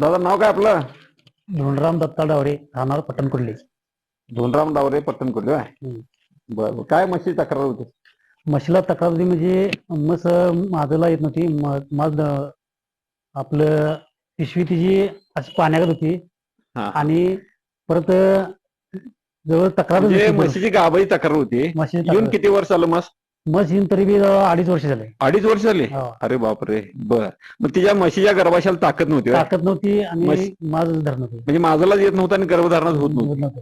दादा नाव काय आपलं? धोंडराम दत्ता डावरे राहणार पट्टणकुर्ली धोनराम डावरे हम्म. बरं बरं. काय म्हशी तक्रार होती? म्हशीला तक्रार होती म्हणजे मस माजला येत नव्हती. म- मध आपलं पिशवी तिची अशी पाण्यागत होती. आणि परत जवळ तक्रार म्हणजे म्हशीची गाबाई तक्रार होती. येऊन किती वर्ष आलं मस येऊन तरी बी जवळ अडीच वर्ष झाले. अडीच वर्ष झाली? हो. अरे बापरे. बर. मग तिच्या म्हशीच्या गर्भाशाला ताकद नव्हती होय? ताकद नव्हती आणि नव्हती म्हणजे माझाला येत नव्हतं आणि गर्भधारणाच होत नव्हती होत नव्हतं.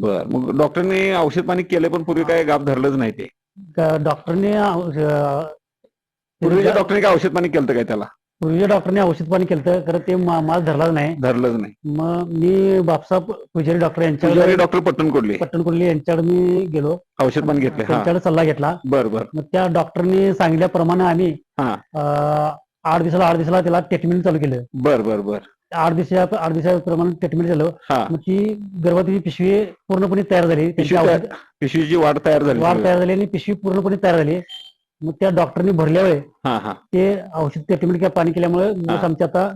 बर. मग डॉक्टरने औषध पाणी केलं पण पूर्वी काय गाभ धरलंच नाही ते. का- डॉक्टरने अं, पूर्वीच्या डॉक्टरने काय औषध पाणी केलं काय त्याला? पूर्वीच्या डॉक्टरने औषध पाणी केलं खरं ते मा- माज धरलाच नाही. धरलंच नाही. मग मी बापसाहेब पुजारी डॉक्टर पुजारी यांच्याकडे डॉक्टर पट्टणकोडले पट्टणकुर्ली यांच्याकडे मी गेलो. औषध पाणी घेतले हा. त्यांच्याकडे सल्ला घेतला. बर बर. मग त्या डॉक्टरनी सांगितल्याप्रमाणे आम्ही हा. अं, आठ दिवसाला आठ दिवसाला त्याला ट्रीटमेंट चालू केलं. बर बर बर. आठ दिवसा आठ दिवसाप्रमाणे ट्रीटमेंट झालं. हा. मग ती गर्भवती पिशवी पूर्णपणे तयार झाली. पिशवी त्यांची तयार- औषध- पिशवीची वाढ तयार झाली वाढ तयार झाली आणि पिशवी पूर्णपणे तयार झाली. मग त्या डॉक्टरनी भरल्या वेळे हा हा. ते औषध ट्रीटमेंट पाणी केल्यामुळे. मग आमच्या आता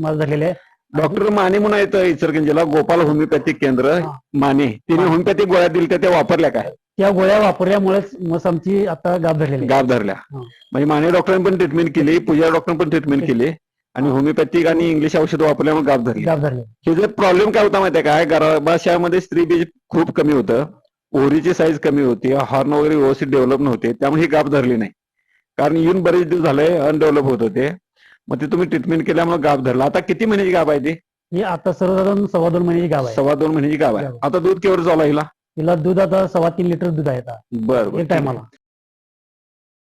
माझ झालेले आहे. डॉक्टर माने म्हणून आहेत इचरगंजीला गोपाल होमिओपॅथिक केंद्र हा. माने. तिने हा. होमिओपॅथिक गोळ्या दिल्या त्या- त्या वापरल्या काय? त्या गोळ्या वापरल्यामुळेच मग आमची आता गाभ झालेली आहे. धरल्या. हा. म्हणजे माने डॉक्टरांनी पण ट्रीटमेंट केली पूजा डॉक्टरांनी पण ट्रीटमेंट केली आणि होमिओपॅथिक आणि इंग्लिश औषध वापरल्यामुळे गाभ धरली. गाभ झाली हे जे प्रॉब्लेम काय होता माहितीये काय गर्भाशयामध्ये स्त्री बीज खूप कमी होतं. ओरीची साईज कमी होती हॉर्न वगैरे व्यवस्थित डेव्हलप नव्हते त्यामुळे ही गाभ धरली नाही. कारण येऊन बरेच दिवस झाले अनडेव्हलप होत होते. मग ते तुम्ही ट्रीटमेंट केल्यामुळे गाभ धरला. आता किती महिन्याची गाभ आहे ती? ही आता सर्वसाधारण सव्वा दोन महिन्याची गाभ आहे. सव्वा दोन महिन्याची गाभ आहे. आता दूध केवढं चालू आहे हिला? तिला दूध आता सव्वा तीन लिटर दूध आहे आता. बरं बरं. एक टायमाला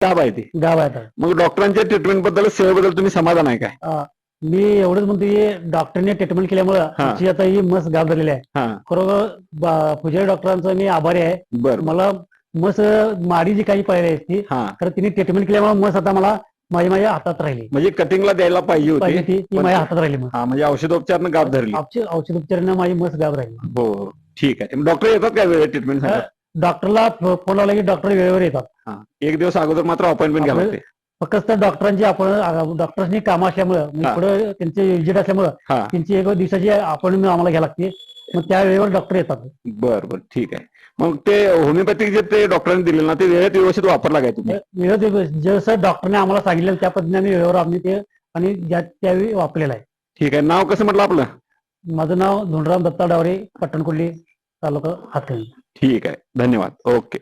गाभ आहे ती. गाव आहे आता. मग डॉक्टरांच्या ट्रीटमेंटबद्दल सेवेबद्दल तुम्ही समाधान आहे काय? मी एवढंच म्हणतो की डॉक्टरने ट्रीटमेंट केल्यामुळे हा. आमची आता ही मस गाव झालेली आहे. हा. खरोखर बा- पुजारी डॉक्टरांचा मी आभारी आहे. बरं. मला मस माडी जी काही पाहिजे आहे ती हा. तर तिने ट्रीटमेंट केल्यामुळे मस आता मला माझ्या माझ्या हातात राहिली. म्हणजे कटिंगला द्यायला पाहिजे पाहिजे होती. ती ती पण- माझ्या हातात राहिली मग. हा म्हणजे औषधोपचारनं गाभ धरली औषध औषध उपचारानं माझी मस गाव राहिली हो हो. ठीक आहे. डॉक्टर येतात काय वेळेत ट्रीटमेंट हा. डॉक्टरला फो- फोन लावला की डॉक्टर वेळेवर येतात. हा. एक दिवस अगोदर मात्र अपॉइंटमेंट आपलं- लागते. फक्त त्या डॉक्टरांची आपण डॉक्टरनी काम असल्यामुळं म्हणजे. पुढे त्यांचे विजिट असल्यामुळं त्यांची एक दिवसाची अपॉइंटमेंट आम्हाला घ्यायला लागते. मग त्या वेळेवर डॉक्टर येतात. बर बर ठीक आहे. मग ते होमिओपॅथिक जे ते डॉक्टरांनी दिले ना ते वेळेत व्यवस्थित वापरला काय तुम्ही? वेळेवर जसं डॉक्टरने आम्हाला सांगितलं त्या पद्धतीने आम्ही वेळेवर आम्ही ते आणि त्यावेळी वापरलेलं आहे. ठीक आहे. नाव कसं म्हटलं आपलं? माझं नाव धोंडराम दत्ता डावरे पट्टणकुर्ली तालुका हातकणी ठीक आहे. धन्यवाद. ओके.